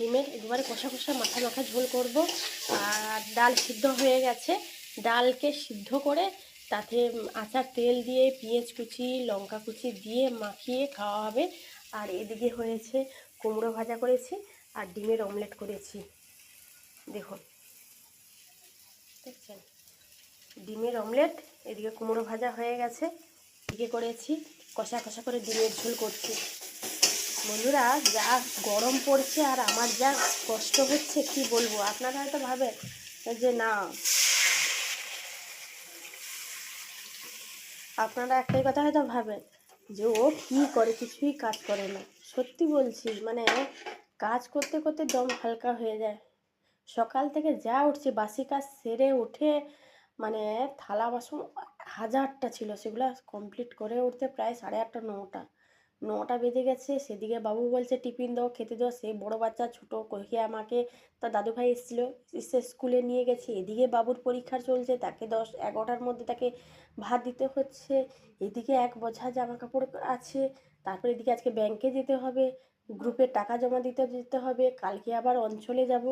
ডিমের একবারে কষা কষা মাথা মাখা ঝোল করব। আর ডাল সিদ্ধ হয়ে গেছে। ডালকে সিদ্ধ করে তাতে আচার তেল দিয়ে, পেঁয়াজ কুচি, লঙ্কা কুচি দিয়ে মাখিয়ে খাওয়া হবে। আর এদিকে হয়েছে কুমড়ো ভাজা করেছি আর ডিমের অমলেট করেছি। দেখুন। দেখছেন? ডিমের অমলেট, এদিকে কুমড়ো ভাজা হয়ে গেছে। এদিকে করেছি, কষা কষা করে ডিমের ঝোল করছি। বন্ধুরা, যা গরম পড়ছে আর আমার যা কষ্ট হচ্ছে, কি বলব? আপনারা হয়তো ভাবেন যে না। আপনারা একটাই কথা হয়তো ভাবেন যে ও কী করে, কিছুই কাজ করে না। সত্যি বলছি মানে কাজ করতে করতে দম হালকা হয়ে যায়। সকাল থেকে যা উঠছে, বাসি কাজ সেরে উঠে মানে থালা বাসন হাজারটা ছিল, সেগুলো কমপ্লিট করে উঠতে প্রায় সাড়ে আটটা, নটা। নটা বেজে গেছে, সেদিকে বাবু বলছে, টিফিন দাও, খেতে দাও। সে বড় বাচ্চা, ছোটো, কহিয়ে আমাকে তার দাদু ভাই এসেছিল, এসে স্কুলে নিয়ে গেছে। এদিকে বাবুর পরীক্ষা চলছে, তাকে দশ এগারোটার মধ্যে তাকে ভাত দিতে হচ্ছে। এদিকে এক বোঝা জামা কাপড় আছে, তারপরে এদিকে আজকে ব্যাংকে যেতে হবে গ্রুপে টাকা জমা দিতে যেতে হবে, কালকে আবার অঞ্চলে যাব।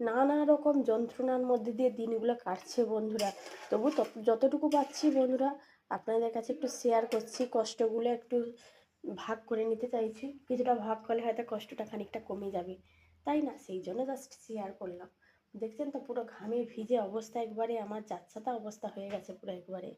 নানা রকম যন্ত্রণার মধ্যে দিয়ে দিনগুলো কাটছে বন্ধুরা। তবু যতটুকু পাচ্ছি বন্ধুরা, আপনাদের কাছে একটু শেয়ার করছি, কষ্টগুলো একটু ভাগ করে নিতে চাইছি। কিছুটা ভাগ করলে হয়তো কষ্টটা খানিকটা কমে যাবে। তাই না? সেই জন্য জাস্ট শেয়ার করলাম। দেখছেন তো পুরো ঘামে ভিজে অবস্থা একবারে, আমার যাচ্ছাতা অবস্থা হয়ে গেছে পুরো একবারে।